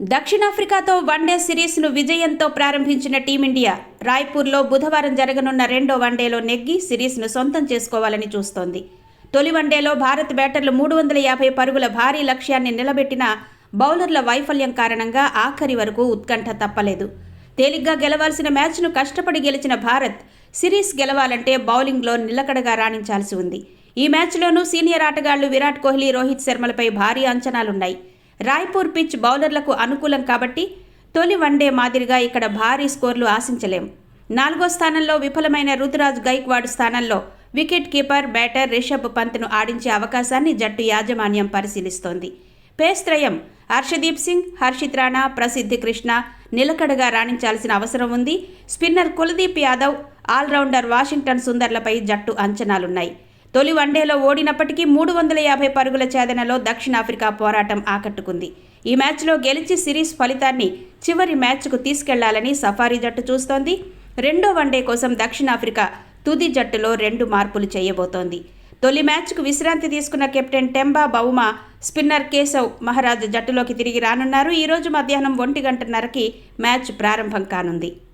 దక్షిణాఫ్రికాతో one day సిరీస్ను విజయంతో ప్రారంభించిన టీమిండియా రాయ్పూర్లో బుధవారం జరగనున్న రెండో వన్డేలో నెగ్గి సిరీస్ను సొంతం చేసుకోవాలని చూస్తోంది. తొలి వన్డేలో భారత్ బ్యాటర్లు మూడు వందల యాభై పరుగుల భారీ లక్ష్యాన్ని నిలబెట్టిన బౌలర్ల వైఫల్యం కారణంగా ఆఖరి వరకు ఉత్కంఠ తప్పలేదు. తేలిగ్గా గెలవాల్సిన మ్యాచ్ను కష్టపడి గెలిచిన భారత్ సిరీస్ గెలవాలంటే బౌలింగ్లో నిలకడగా రాణించాల్సి ఉంది. ఈ మ్యాచ్లోనూ సీనియర్ ఆటగాళ్ళు విరాట్ కోహ్లీ రోహిత్ శర్మలపై భారీ అంచనాలున్నాయి. రాయ్పూర్ పిచ్ బౌలర్లకు అనుకూలం కాబట్టి తొలి వన్డే మాదిరిగా ఇక్కడ భారీ స్కోర్లు ఆశించలేం. నాలుగో స్థానంలో విఫలమైన రుతురాజ్ గైక్వాడ్ స్థానంలో వికెట్ కీపర్ బ్యాటర్ రిషబ్ పంత్ను ఆడించే అవకాశాన్ని జట్టు యాజమాన్యం పరిశీలిస్తోంది. పేస్ త్రయం హర్షదీప్ సింగ్ హర్షిత్ రాణా ప్రసిద్ధి కృష్ణ నిలకడగా రాణించాల్సిన అవసరం ఉంది. Spinner Kuldeep Yadav all rounder Washington సుందర్లపై జట్టు అంచనాలున్నాయి. తొలి వన్డేలో ఓడినప్పటికీ మూడు వందల యాభై పరుగుల ఛేదనలో దక్షిణాఫ్రికా పోరాటం ఆకట్టుకుంది. ఈ మ్యాచ్లో గెలిచి సిరీస్ ఫలితాన్ని చివరి మ్యాచ్కు తీసుకెళ్ళాలని సఫారీ జట్టు చూస్తోంది. రెండో వన్డే కోసం దక్షిణాఫ్రికా తుది జట్టులో రెండు మార్పులు చేయబోతోంది. తొలి మ్యాచ్కు విశ్రాంతి తీసుకున్న captain Temba Bavuma spinner Keshav Maharaj జట్టులోకి తిరిగి రానున్నారు. ఈరోజు మధ్యాహ్నం ఒంటి గంటన్నరకి మ్యాచ్ ప్రారంభం కానుంది.